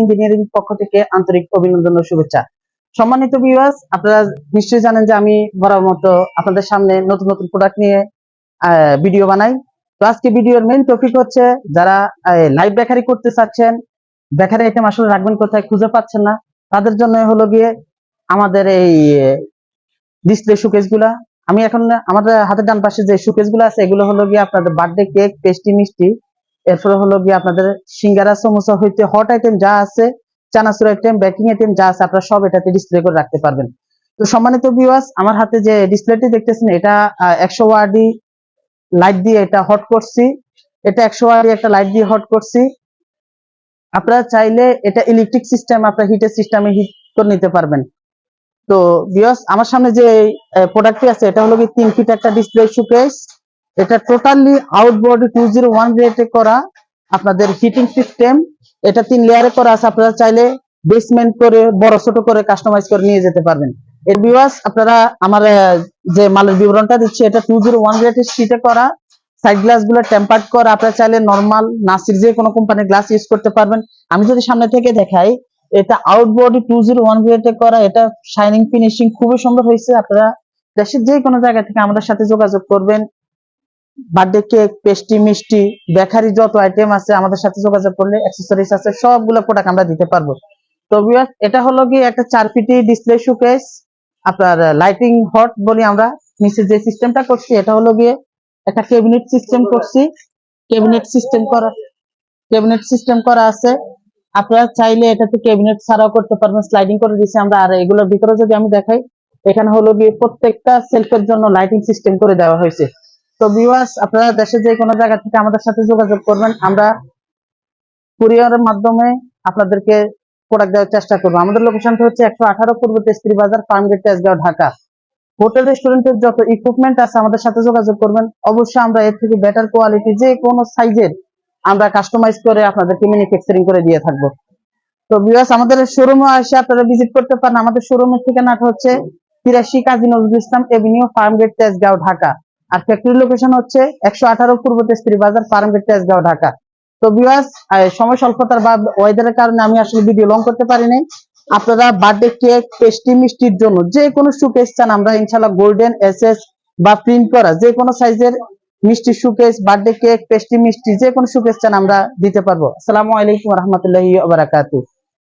Engineering পক্ষ থেকে আন্তরিক আপনাদের সামনে নতুন নতুন প্রোডাক্ট নিয়ে ভিডিও বানাই। তো আজকে ভিডিওর মেইন টপিক হচ্ছে যারা লাইভ বেকারি করতে চাচ্ছেন বেকারি আইটেম আসলে রাখবেন কোথায় খুঁজে পাচ্ছেন না, তাদের জন্য হলো গিয়ে আমাদের এই ডিসপ্লে শোকেসগুলা আমি এখন আমাদের হাতের ডান পাশে যে শোকেসগুলো আছে, এগুলো হলো গিয়ে আপনাদের বার্থডে কেক পেস্টি মিষ্টি, এরপরে হলো গিয়ে আপনাদের সিঙ্গারা, সমোসা, হইতে হট আইটেম যা আছে, চানাচুর আইটেম বেকিং আইটেম যা আছে, আপনারা সব এটাতে ডিসপ্লে করে রাখতে পারবেন। তো সম্মানিত ভিউয়ার্স আমার হাতে যে ডিসপ্লেটি দেখতেছেন, এটা একশো ওয়ার্ডি লাইট দিয়ে এটা হট করছি। এটা একশো ওয়ার্ডি একটা লাইট দিয়ে হট করছি। আপনারা চাইলে এটা ইলেকট্রিক সিস্টেম আপনার হিটের সিস্টেমে হিট করে নিতে পারবেন। তো বিয়স আমার সামনে যে প্রোডাক্টটি আছে, এটা হলো কি তিন ফিট একটা ডিসপ্লে শোকেস এটা totally outboard two zero one রেটে করা আপনাদের হিটিং সিস্টেম এটা তিন লেয়ারে করা আছে, আপনারা চাইলে বেসমেন্ট করে, বড় ছোট করে কাস্টমাইজ করে নিয়ে যেতে পারবেন। এর বিওয়াস আপনারা আমার যে মালের বিবরণটা দিচ্ছি, এটা টু জিরো ওয়ান রেটের শীটে করা। সাইড গ্লাসগুলো টেম্পার্ড করা, আপনারা চাইলে নর্মাল নাসির যে কোনো কোম্পানির গ্লাস ইউজ করতে পারবেন। আমি যদি সামনে থেকে দেখাই এটা আউটবোর্ড টু জিরো ওয়ান রেটে করা, এটা শাইনিং ফিনিশিং খুবই সুন্দর হয়েছে। আপনারা দেশের যে কোনো জায়গা থেকে আমাদের সাথে যোগাযোগ করবেন। বার্থডে কেক পেস্টি মিষ্টি, বেকারি যত আইটেম আছে আমাদের সাথে যোগাযোগ করলে অ্যাক্সেসরিজ আছে, সবগুলো প্রোডাক্ট আমরা দিতে পারব। তো এটা হলো গিয়ে একটা চার ফিটি ডিসপ্লে শোকেস আপনার লাইটিং হট বলি আমরা। নিচে যে সিস্টেমটা করছি, এটা হলো গিয়ে একটা ক্যাবিনেট সিস্টেম করছি। ক্যাবিনেট সিস্টেম করা ক্যাবিনেট সিস্টেম করা আছে। আপনারা চাইলে এটাতে ক্যাবিনেট ছাড়াও করতে পারবেন স্লাইডিং করে দিচ্ছি আমরা। আর এগুলোর ভিতরে যদি আমি দেখাই, এখানে হলো গিয়ে প্রত্যেকটা সেলফের জন্য লাইটিং সিস্টেম করে দেওয়া হয়েছে। তো ভিউয়ার্স আপনারা দেশের যে কোনো জায়গা থেকে আমাদের সাথে যোগাযোগ করবেন, আমরা কুরিয়ারের মাধ্যমে আপনাদেরকে প্রোডাক্ট দেওয়ার চেষ্টা করব। আমাদের লোকেশনটা হচ্ছে একশো আঠারো পূর্ব তেস্ত্রী বাজার ফার্মগেট তেজগাঁও, ঢাকা। হোটেল রেস্টুরেন্টের যত ইকুইপমেন্ট আছে, আমাদের সাথে যোগাযোগ করবেন। অবশ্যই আমরা এর থেকে বেটার কোয়ালিটি যে কোনো সাইজের আমরা কাস্টমাইজ করে আপনাদেরকে ম্যানুফ্যাকচারিং করে দিয়ে থাকব। তো বিয়াস আমাদের শোরুমে এসে আপনারা ভিজিট করতে পারেন। আমাদের শোরুমের ঠিকানাটা হচ্ছে তিরাশি কাজী নজরুল ইসলাম এভিনিউ ফার্মগেট তেজগাঁও, ঢাকা। আর ফ্যাক্টরি লোকেশন হচ্ছে একশো আঠারো পূর্ব তেস্ত্রী বাজার ফার্মগেট তেজগাঁও, ঢাকা। তো বিয়াস সময় স্বল্পতার বা ওয়েদারের কারণে আমি আসলে ভিডিও লং করতে পারি নাই। আপনারা বার্থডে কেক পেস্টি মিষ্টির জন্য যে কোনো সুকেস চান, আমরা ইনশাল্লাহ গোল্ডেন এস এস বা প্রিন্ট করা যে কোনো সাইজের মিষ্টি সুকেস বার্থডে কেক পেস্টি মিষ্টি যে কোনো সুকেস চান আমরা দিতে পারব। আসসালামু আলাইকুম রহমতুল্লাহি বারাকাতু